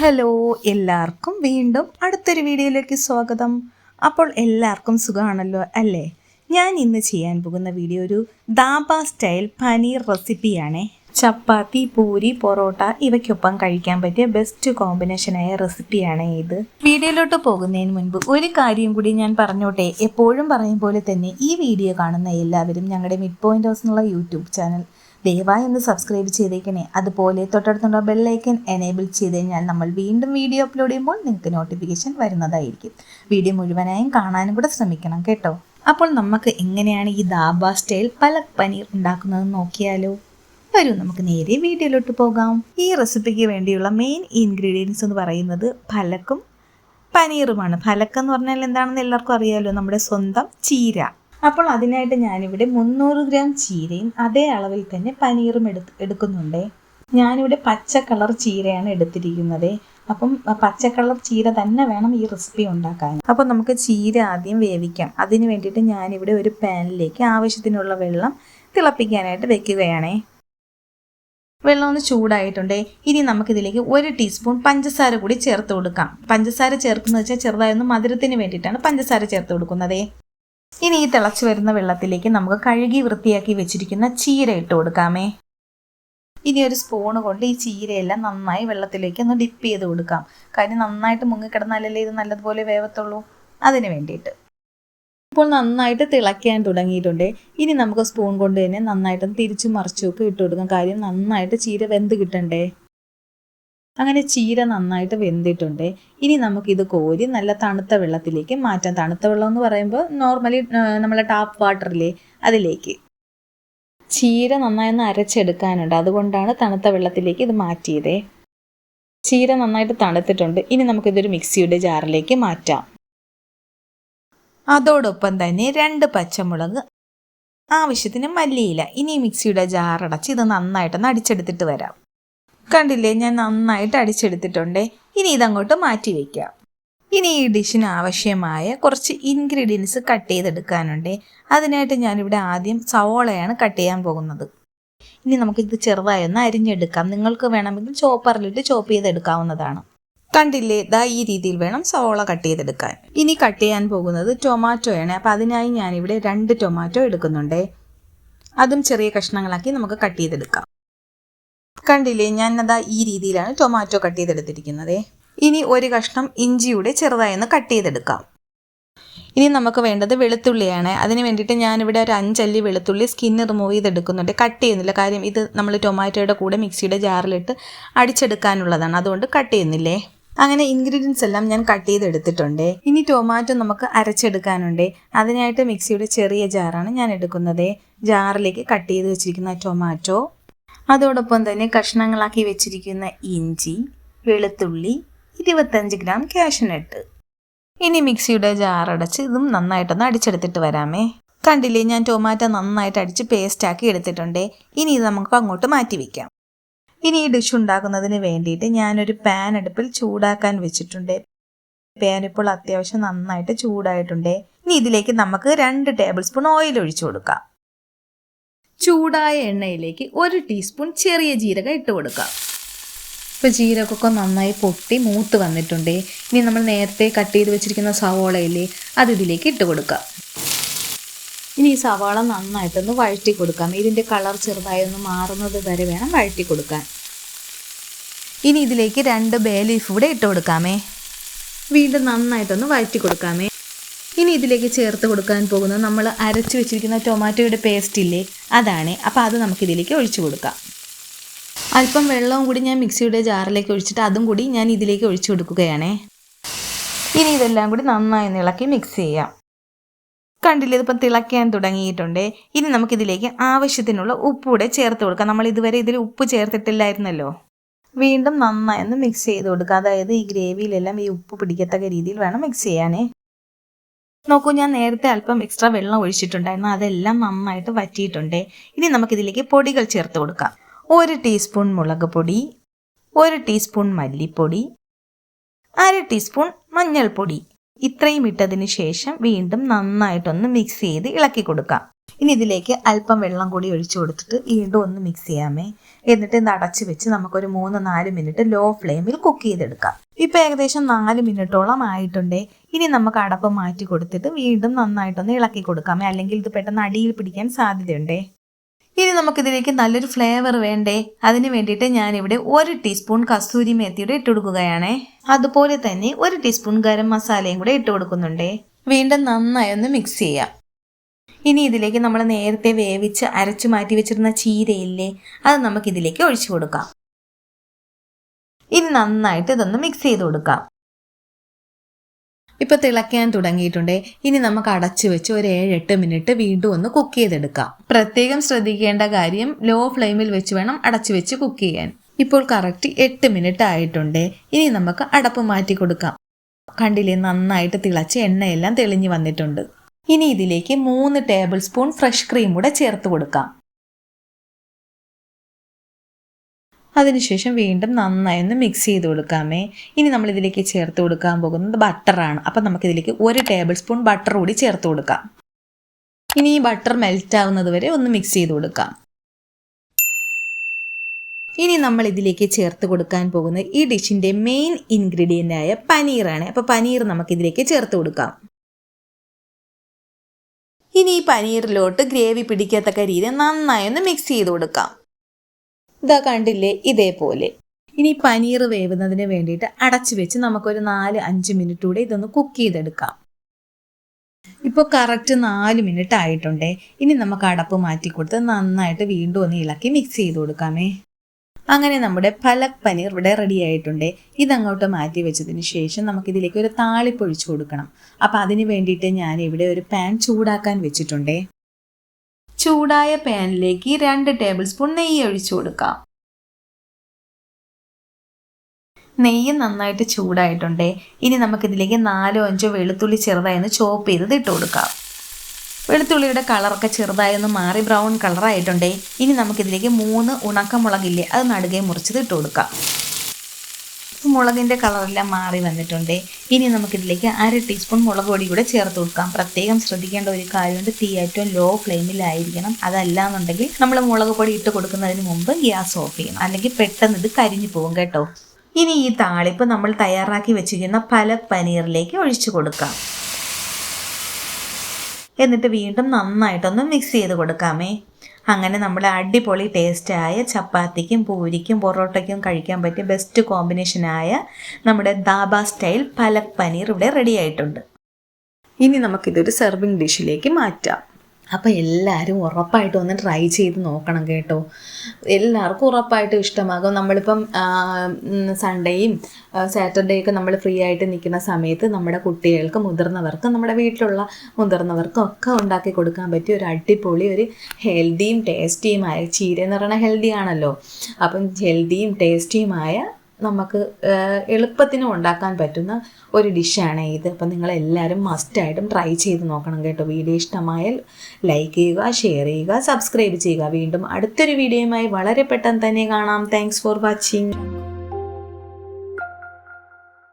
Hello എല്ലാവർക്കും വീണ്ടും അടുത്തൊരു വീഡിയോയിലേക്ക് സ്വാഗതം. അപ്പോൾ എല്ലാവർക്കും സുഖമാണല്ലോ അല്ലേ? ഞാൻ ഇന്ന് ചെയ്യാൻ പോകുന്ന വീഡിയോ ഒരു ദാബ സ്റ്റൈൽ പനീർ റെസിപ്പിയാണേ. ചപ്പാത്തി പൂരി പൊറോട്ട ഇവയ്ക്കൊപ്പം കഴിക്കാൻ പറ്റിയ ബെസ്റ്റ് കോമ്പിനേഷനായ റെസിപ്പിയാണ് ഇത്. വീഡിയോയിലോട്ട് പോകുന്നതിന് മുൻപ് ഒരു കാര്യം കൂടി ഞാൻ പറഞ്ഞോട്ടെ. എപ്പോഴും പറയും പോലെ തന്നെ ഈ വീഡിയോ കാണുന്ന എല്ലാവരും ഞങ്ങളുടെ മിഡ് പോയിന്റ് ഹൗസ് എന്നുള്ള യൂട്യൂബ് ചാനൽ ദയവായി ഒന്ന് സബ്സ്ക്രൈബ് ചെയ്തേക്കണേ. അതുപോലെ തൊട്ടടുത്തുള്ള ബെല്ലൈക്കൻ എനേബിൾ ചെയ്ത് കഴിഞ്ഞാൽ നമ്മൾ വീണ്ടും വീഡിയോ അപ്ലോഡ് ചെയ്യുമ്പോൾ നിങ്ങൾക്ക് നോട്ടിഫിക്കേഷൻ വരുന്നതായിരിക്കും. വീഡിയോ മുഴുവനായും കാണാനും കൂടെ ശ്രമിക്കണം കേട്ടോ. അപ്പോൾ നമുക്ക് എങ്ങനെയാണ് ഈ ദാബ സ്റ്റൈൽ പലക് പനീർ ഉണ്ടാക്കുന്നത് നോക്കിയാലോ? വരൂ നമുക്ക് നേരെ വീഡിയോയിലോട്ട് പോകാം. ഈ റെസിപ്പിക്ക് വേണ്ടിയുള്ള മെയിൻ ഇൻഗ്രീഡിയൻസ് എന്ന് പറയുന്നത് ഫലക്കും പനീറുമാണ്. ഫലക്ക് എന്ന് പറഞ്ഞാൽ എന്താണെന്ന് എല്ലാവർക്കും അറിയാമല്ലോ നമ്മുടെ സ്വന്തം ചീര. അപ്പോൾ അതിനായിട്ട് ഞാനിവിടെ മുന്നൂറ് ഗ്രാം ചീരയും അതേ അളവിൽ തന്നെ പനീറും എടുത്ത് എടുക്കുന്നുണ്ട്. ഞാനിവിടെ പച്ച കളർ ചീരയാണ് എടുത്തിരിക്കുന്നത്. അപ്പം പച്ച കളർ ചീര തന്നെ വേണം ഈ റെസിപ്പി ഉണ്ടാക്കാൻ. അപ്പോൾ നമുക്ക് ചീര ആദ്യം വേവിക്കാം. അതിന് വേണ്ടിയിട്ട് ഞാനിവിടെ ഒരു പാനിലേക്ക് ആവശ്യത്തിനുള്ള വെള്ളം തിളപ്പിക്കാനായിട്ട് വെക്കുകയാണേ. വെള്ളം ഒന്ന് ചൂടായിട്ടുണ്ട്. ഇനി നമുക്കിതിലേക്ക് ഒരു ടീസ്പൂൺ പഞ്ചസാര കൂടി ചേർത്ത് കൊടുക്കാം. പഞ്ചസാര ചേർക്കുന്നത് വെച്ചാൽ ചെറുതായൊന്ന് മധുരത്തിന് വേണ്ടിയിട്ടാണ് പഞ്ചസാര ചേർത്ത് കൊടുക്കുന്നത്. ഇനി ഈ തിളച്ചു വരുന്ന വെള്ളത്തിലേക്ക് നമുക്ക് കഴുകി വൃത്തിയാക്കി വെച്ചിരിക്കുന്ന ചീര ഇട്ട് കൊടുക്കാമേ. ഇനി ഒരു സ്പൂൺ കൊണ്ട് ഈ ചീരയെല്ലാം നന്നായി വെള്ളത്തിലേക്ക് ഒന്ന് ഡിപ്പ് ചെയ്ത് കൊടുക്കാം. കാര്യം നന്നായിട്ട് മുങ്ങിക്കിടന്നാലല്ലേ ഇത് നല്ലതുപോലെ വേവത്തുള്ളൂ. അതിന് വേണ്ടിയിട്ട്. ഇപ്പോൾ നന്നായിട്ട് തിളയ്ക്കാൻ തുടങ്ങിയിട്ടുണ്ട്. ഇനി നമുക്ക് സ്പൂൺ കൊണ്ട് തന്നെ നന്നായിട്ട് തിരിച്ചു മറിച്ചൊക്കെ ഇട്ട് കൊടുക്കാം. കാര്യം നന്നായിട്ട് ചീര വെന്ത് കിട്ടണ്ടേ? അങ്ങനെ ചീര നന്നായിട്ട് വെന്തിട്ടുണ്ട്. ഇനി നമുക്കിത് കോരി നല്ല തണുത്ത വെള്ളത്തിലേക്ക് മാറ്റാം. തണുത്ത വെള്ളം എന്ന് പറയുമ്പോൾ നോർമലി നമ്മളെ ടാപ്പ് വാട്ടറിലെ അതിലേക്ക്. ചീര നന്നായി ഒന്ന് അരച്ചെടുക്കാനുണ്ട്. അതുകൊണ്ടാണ് തണുത്ത വെള്ളത്തിലേക്ക് ഇത് മാറ്റിയതേ. ചീര നന്നായിട്ട് തണുത്തിട്ടുണ്ട്. ഇനി നമുക്കിതൊരു മിക്സിയുടെ ജാറിലേക്ക് മാറ്റാം. അതോടൊപ്പം തന്നെ രണ്ട് പച്ചമുളക് ആവശ്യത്തിന് മല്ലിയില. ഇനി മിക്സിയുടെ ജാറടച്ച് ഇത് നന്നായിട്ടൊന്ന് അടിച്ചെടുത്തിട്ട് വരാം. കണ്ടില്ലേ ഞാൻ നന്നായിട്ട് അടിച്ചെടുത്തിട്ടുണ്ട്. ഇനി ഇതങ്ങോട്ട് മാറ്റി വയ്ക്കാം ഇനി ഈ ഡിഷിന് ആവശ്യമായ കുറച്ച് ഇൻഗ്രീഡിയൻസ് കട്ട് ചെയ്തെടുക്കാനുണ്ട്. അതിനായിട്ട് ഞാനിവിടെ ആദ്യം സവോളയാണ് കട്ട് ചെയ്യാൻ പോകുന്നത്. ഇനി നമുക്കിത് ചെറുതായി ഒന്ന് അരിഞ്ഞെടുക്കാം. നിങ്ങൾക്ക് വേണമെങ്കിൽ ചോപ്പറിലിട്ട് ചോപ്പ് ചെയ്തെടുക്കാവുന്നതാണ്. കണ്ടില്ലേ ദാ ഈ രീതിയിൽ വേണം സവോള കട്ട് ചെയ്തെടുക്കാൻ. ഇനി കട്ട് ചെയ്യാൻ പോകുന്നത് ടൊമാറ്റോയാണ് അപ്പം അതിനായി ഞാനിവിടെ രണ്ട് ടൊമാറ്റോ എടുക്കുന്നുണ്ട്. അതും ചെറിയ കഷ്ണങ്ങളാക്കി നമുക്ക് കട്ട് ചെയ്തെടുക്കാം. കണ്ടില്ലേ? ഞാൻ അതാ ഈ രീതിയിലാണ് ടൊമാറ്റോ കട്ട് ചെയ്തെടുത്തിരിക്കുന്നത്. ഇനി ഒരു കഷ്ണം ഇഞ്ചിയുടെ ചെറുതായി ഒന്ന് കട്ട് ചെയ്തെടുക്കാം. ഇനി നമുക്ക് വേണ്ടത് വെളുത്തുള്ളിയാണ്. അതിന് വേണ്ടിയിട്ട് ഞാനിവിടെ ഒരു അഞ്ചല്ലി വെളുത്തുള്ളി സ്കിന്ന് റിമൂവ് ചെയ്തെടുക്കുന്നുണ്ട്. കട്ട് ചെയ്യുന്നില്ല. കാര്യം ഇത് നമ്മൾ ടൊമാറ്റോയുടെ കൂടെ മിക്സിയുടെ ജാറിലിട്ട് അടിച്ചെടുക്കാനുള്ളതാണ്. അതുകൊണ്ട് കട്ട് ചെയ്യുന്നില്ലേ? അങ്ങനെ ഇൻഗ്രീഡിയൻസ് എല്ലാം ഞാൻ കട്ട് ചെയ്തെടുത്തിട്ടുണ്ട്. ഇനി ടൊമാറ്റോ നമുക്ക് അരച്ചെടുക്കാനുണ്ട്. അതിനായിട്ട് മിക്സിയുടെ ചെറിയ ജാറാണ് ഞാൻ എടുക്കുന്നത്. ജാറിലേക്ക് കട്ട് ചെയ്ത് വെച്ചിരിക്കുന്ന ടൊമാറ്റോ അതോടൊപ്പം തന്നെ കഷ്ണങ്ങളാക്കി വെച്ചിരിക്കുന്ന ഇഞ്ചി വെളുത്തുള്ളി ഇരുപത്തഞ്ച് ഗ്രാം കാഷ്നട്ട് ഇനി മിക്സിയുടെ ജാറടച്ച് ഇതും നന്നായിട്ടൊന്ന് അടിച്ചെടുത്തിട്ട് വരാമേ. കണ്ടില്ലേ ഞാൻ ടൊമാറ്റോ നന്നായിട്ട് അടിച്ച് പേസ്റ്റാക്കി എടുത്തിട്ടുണ്ട്. ഇനി ഇത് നമുക്ക് അങ്ങോട്ട് മാറ്റി വയ്ക്കാം ഇനി ഈ ഡിഷ് ഉണ്ടാക്കുന്നതിന് വേണ്ടിയിട്ട് ഞാനൊരു പാൻ അടുപ്പിൽ ചൂടാക്കാൻ വെച്ചിട്ടുണ്ട്. പാൻ ഇപ്പോൾ അത്യാവശ്യം നന്നായിട്ട് ചൂടായിട്ടുണ്ട്. ഇനി ഇതിലേക്ക് നമുക്ക് രണ്ട് ടേബിൾ സ്പൂൺ ഓയിൽ ഒഴിച്ചു കൊടുക്കാം. ചൂടായ എണ്ണയിലേക്ക് ഒരു ടീസ്പൂൺ ചെറിയ ജീരകം ഇട്ട് കൊടുക്കാം ഇപ്പോൾ ജീരകമൊക്കെ നന്നായി പൊട്ടി മൂത്ത് വന്നിട്ടുണ്ട്. ഇനി നമ്മൾ നേരത്തെ കട്ട് ചെയ്ത് വെച്ചിരിക്കുന്ന സവോളയില്ലേ അത് ഇതിലേക്ക് ഇട്ട് കൊടുക്കാം ഇനി ഈ സവാള നന്നായിട്ടൊന്ന് വഴറ്റി കൊടുക്കാം. ഇതിന്റെ കളർ ചെറുതായി ഒന്ന് മാറുന്നത് വരെ വേണം വഴറ്റി കൊടുക്കാൻ. ഇനി ഇതിലേക്ക് രണ്ട് ബേ ലീഫ് കൂടെ ഇട്ട് കൊടുക്കാമേ. വീണ്ടും നന്നായിട്ടൊന്ന് വഴറ്റി കൊടുക്കാമേ. ഇനി ഇതിലേക്ക് ചേർത്ത് കൊടുക്കാൻ പോകുന്നത് നമ്മൾ അരച്ചു വെച്ചിരിക്കുന്ന ടൊമാറ്റോയുടെ പേസ്റ്റ് ഇല്ലേ? അതാണ്. അപ്പോൾ അത് നമുക്കിതിലേക്ക് ഒഴിച്ചു കൊടുക്കാം. അല്പം വെള്ളവും കൂടി ഞാൻ മിക്സിയുടെ ജാറിലേക്ക് ഒഴിച്ചിട്ട് അതും കൂടി ഞാൻ ഇതിലേക്ക് ഒഴിച്ചു കൊടുക്കുകയാണ്. ഇനി ഇതെല്ലാം കൂടി നന്നായി ഇളക്കി മിക്സ് ചെയ്യാം. കണ്ടില്ലേ ഇതിപ്പം തിളയ്ക്കാൻ തുടങ്ങിയിട്ടുണ്ട്. ഇനി നമുക്കിതിലേക്ക് ആവശ്യത്തിനുള്ള ഉപ്പ് കൂടെ ചേർത്ത് കൊടുക്കാം. നമ്മൾ ഇതുവരെ ഇതിൽ ഉപ്പ് ചേർത്തിട്ടില്ലായിരുന്നല്ലോ. വീണ്ടും നന്നായി ഒന്ന് മിക്സ് ചെയ്ത് കൊടുക്കുക അതായത് ഈ ഗ്രേവിയിലെല്ലാം ഈ ഉപ്പ് പിടിക്കത്തക്ക രീതിയിൽ വേണം മിക്സ് ചെയ്യാനേ. നോക്കൂ ഞാൻ നേരത്തെ അല്പം എക്സ്ട്രാ വെള്ളം ഒഴിച്ചിട്ടുണ്ടായിരുന്നു. അതെല്ലാം നന്നായിട്ട് വറ്റിയിട്ടുണ്ട്. ഇനി നമുക്കിതിലേക്ക് പൊടികൾ ചേർത്ത് കൊടുക്കാം. ഒരു ടീസ്പൂൺ മുളക് പൊടി ഒരു ടീസ്പൂൺ മല്ലിപ്പൊടി അര ടീസ്പൂൺ മഞ്ഞൾപ്പൊടി. ഇത്രയും ഇട്ടതിന് ശേഷം വീണ്ടും നന്നായിട്ടൊന്ന് മിക്സ് ചെയ്ത് ഇളക്കി കൊടുക്കാം. ഇനി ഇതിലേക്ക് അല്പം വെള്ളം കൂടി ഒഴിച്ചു കൊടുത്തിട്ട് വീണ്ടും ഒന്ന് മിക്സ് ചെയ്യാമേ. എന്നിട്ട് ഇത് അടച്ചു വെച്ച് നമുക്കൊരു മൂന്ന് നാല് മിനിറ്റ് ലോ ഫ്ലെയിമിൽ കുക്ക് ചെയ്തെടുക്കാം. ഇപ്പം ഏകദേശം നാല് മിനിറ്റോളം ആയിട്ടുണ്ടേ. ഇനി നമുക്ക് അടപ്പ് മാറ്റി കൊടുത്തിട്ട് വീണ്ടും നന്നായിട്ടൊന്ന് ഇളക്കി കൊടുക്കാമേ. അല്ലെങ്കിൽ ഇത് പെട്ടെന്ന് അടിയിൽ പിടിക്കാൻ സാധ്യതയുണ്ടേ. ഇനി നമുക്കിതിലേക്ക് നല്ലൊരു ഫ്ലേവർ വേണ്ടേ. അതിന് വേണ്ടിയിട്ട് ഞാനിവിടെ ഒരു ടീസ്പൂൺ കസ്തൂരി മേത്തിയുടെ ഇട്ട് കൊടുക്കുകയാണേ. അതുപോലെ തന്നെ ഒരു ടീസ്പൂൺ ഗരം മസാലയും കൂടെ ഇട്ട് കൊടുക്കുന്നുണ്ടേ. വീണ്ടും നന്നായി ഒന്ന് മിക്സ് ചെയ്യാം. ഇനി ഇതിലേക്ക് നമ്മൾ നേരത്തെ വേവിച്ച് അരച്ചു മാറ്റി വെച്ചിരുന്ന ചീരയില്ലേ അത് നമുക്ക് ഇതിലേക്ക് ഒഴിച്ചു കൊടുക്കാം. ഇനി നന്നായിട്ട് ഇതൊന്ന് മിക്സ് ചെയ്ത് കൊടുക്കാം. ഇപ്പൊ തിളയ്ക്കാൻ തുടങ്ങിയിട്ടുണ്ട്. ഇനി നമുക്ക് അടച്ചു വെച്ച് ഒരു ഏഴ് എട്ട് മിനിറ്റ് വീണ്ടും ഒന്ന് കുക്ക് ചെയ്തെടുക്കാം. പ്രത്യേകം ശ്രദ്ധിക്കേണ്ട കാര്യം ലോ ഫ്ലെയിമിൽ വെച്ച് വേണം അടച്ചു വെച്ച് കുക്ക് ചെയ്യാൻ. ഇപ്പോൾ കറക്റ്റ് എട്ട് മിനിറ്റ് ആയിട്ടുണ്ട്. ഇനി നമുക്ക് അടപ്പ് മാറ്റി കൊടുക്കാം. കണ്ടില്ലേ നന്നായിട്ട് തിളച്ച് എണ്ണയെല്ലാം തെളിഞ്ഞു വന്നിട്ടുണ്ട്. ഇനി ഇതിലേക്ക് മൂന്ന് ടേബിൾ സ്പൂൺ ഫ്രഷ് ക്രീം കൂടെ ചേർത്ത് കൊടുക്കാം. അതിനുശേഷം വീണ്ടും നന്നായി ഒന്ന് മിക്സ് ചെയ്ത് കൊടുക്കാമേ. ഇനി നമ്മൾ ഇതിലേക്ക് ചേർത്ത് കൊടുക്കാൻ പോകുന്നത് ബട്ടറാണ് അപ്പം നമുക്കിതിലേക്ക് ഒരു ടേബിൾ സ്പൂൺ ബട്ടർ കൂടി ചേർത്ത് കൊടുക്കാം. ഇനി ഈ ബട്ടർ മെൽറ്റ് ആവുന്നത് വരെ ഒന്ന് മിക്സ് ചെയ്ത് കൊടുക്കാം. ഇനി നമ്മൾ ഇതിലേക്ക് ചേർത്ത് കൊടുക്കാൻ പോകുന്ന ഈ ഡിഷിന്റെ മെയിൻ ഇൻഗ്രീഡിയന്റ് ആയ പനീറാണ്. അപ്പോൾ പനീർ നമുക്കിതിലേക്ക് ചേർത്ത് കൊടുക്കാം. ഇനി ഈ പനീറിലോട്ട് ഗ്രേവി പിടിക്കത്തക്ക രീതി നന്നായി ഒന്ന് മിക്സ് ചെയ്ത് കൊടുക്കാം. ഇതാ കണ്ടില്ലേ ഇതേപോലെ. ഇനി പനീർ വേവുന്നതിന് വേണ്ടിയിട്ട് അടച്ചു വെച്ച് നമുക്കൊരു നാല് അഞ്ച് മിനിറ്റ് കൂടെ ഇതൊന്ന് കുക്ക് ചെയ്തെടുക്കാം. ഇപ്പോൾ കറക്റ്റ് നാല് മിനിറ്റ് ആയിട്ടുണ്ടേ. ഇനി നമുക്ക് അടപ്പ് മാറ്റി കൊടുത്ത് നന്നായിട്ട് വീണ്ടും ഒന്ന് ഇളക്കി മിക്സ് ചെയ്ത് കൊടുക്കാമേ. അങ്ങനെ നമ്മുടെ പലക് പനീർ ഇവിടെ റെഡി ആയിട്ടുണ്ട്. ഇതങ്ങോട്ട് മാറ്റി വെച്ചതിന് ശേഷം നമുക്കിതിലേക്ക് ഒരു താളിപ്പ് ഒഴിച്ചു കൊടുക്കണം. അപ്പോൾ അതിന് വേണ്ടിയിട്ട് ഞാൻ ഇവിടെ ഒരു പാൻ ചൂടാക്കാൻ വെച്ചിട്ടുണ്ട്. ചൂടായ പാനിലേക്ക് രണ്ട് ടേബിൾ സ്പൂൺ നെയ്യ് ഒഴിച്ചു കൊടുക്കാം. നെയ്യ് നന്നായിട്ട് ചൂടായിട്ടുണ്ട്. ഇനി നമുക്കിതിലേക്ക് നാലോ അഞ്ചോ വെളുത്തുള്ളി ചെറുതായി ഒന്ന് ചോപ്പ് ചെയ്തത് ഇട്ട് കൊടുക്കാം. വെളുത്തുള്ളിയുടെ കളറൊക്കെ ചെറുതായി ഒന്ന് മാറി ബ്രൗൺ കളറായിട്ടുണ്ടേ. ഇനി നമുക്കിതിലേക്ക് മൂന്ന് ഉണക്കമുളകില്ലേ അത് നടുകെ മുറിച്ചത് ഇട്ട് കൊടുക്കാം. മുളകിന്റെ കളറെല്ലാം മാറി വന്നിട്ടുണ്ട്. ഇനി നമുക്കിതിലേക്ക് അര ടീസ്പൂൺ മുളക് പൊടി കൂടെ ചേർത്ത് കൊടുക്കാം. പ്രത്യേകം ശ്രദ്ധിക്കേണ്ട ഒരു കാര്യമുണ്ട് തീ ഏറ്റവും ലോ ഫ്ലെയിമിലായിരിക്കണം അതല്ല എന്നുണ്ടെങ്കിൽ നമ്മൾ മുളക് പൊടി ഇട്ട് കൊടുക്കുന്നതിന് മുമ്പ് ഗ്യാസ് ഓഫ് ചെയ്യണം. അല്ലെങ്കിൽ പെട്ടെന്ന് ഇത് കരിഞ്ഞു പോകും കേട്ടോ. ഇനി ഈ താളിപ്പ് നമ്മൾ തയ്യാറാക്കി വെച്ചിരിക്കുന്ന പല പനീറിലേക്ക് ഒഴിച്ചു കൊടുക്കാം. എന്നിട്ട് വീണ്ടും നന്നായിട്ടൊന്ന് മിക്സ് ചെയ്ത് കൊടുക്കാമേ. അങ്ങനെ നമ്മുടെ അടിപൊളി ടേസ്റ്റായ ചപ്പാത്തിക്കും പൂരിക്കും പൊറോട്ടയ്ക്കും കഴിക്കാൻ പറ്റിയ ബെസ്റ്റ് കോമ്പിനേഷനായ നമ്മുടെ ദാബ സ്റ്റൈൽ പലക് പനീർ ഇവിടെ റെഡി ആയിട്ടുണ്ട്. ഇനി നമുക്കിതൊരു സെർവിങ് ഡിഷിലേക്ക് മാറ്റാം. അപ്പോൾ എല്ലാവരും ഉറപ്പായിട്ടും ഒന്ന് ട്രൈ ചെയ്ത് നോക്കണം കേട്ടോ. എല്ലാവർക്കും ഉറപ്പായിട്ടും ഇഷ്ടമാകും. നമ്മളിപ്പം സൺഡേയും സാറ്റർഡേയൊക്കെ നമ്മൾ ഫ്രീ ആയിട്ട് നിൽക്കുന്ന സമയത്ത് നമ്മുടെ കുട്ടികൾക്ക് മുതിർന്നവർക്കും നമ്മുടെ വീട്ടിലുള്ള മുതിർന്നവർക്കും ഒക്കെ ഉണ്ടാക്കി കൊടുക്കാൻ പറ്റിയ ഒരു അടിപൊളി ഒരു ഹെൽത്തിയും ടേസ്റ്റിയുമായ ചീര എന്ന് പറയുന്നത് ഹെൽത്തി ആണല്ലോ. അപ്പം ഹെൽത്തിയും ടേസ്റ്റിയുമായ നമുക്ക് എളുപ്പത്തിനും ഉണ്ടാക്കാൻ പറ്റുന്ന ഒരു ഡിഷാണ് ഇത്. അപ്പം നിങ്ങളെല്ലാവരും മസ്റ്റായിട്ടും ട്രൈ ചെയ്ത് നോക്കണം കേട്ടോ. വീഡിയോ ഇഷ്ടമായാൽ ലൈക്ക് ചെയ്യുക ഷെയർ ചെയ്യുക സബ്സ്ക്രൈബ് ചെയ്യുക. വീണ്ടും അടുത്തൊരു വീഡിയോയുമായി വളരെ പെട്ടെന്ന് തന്നെ കാണാം. Thanks for watching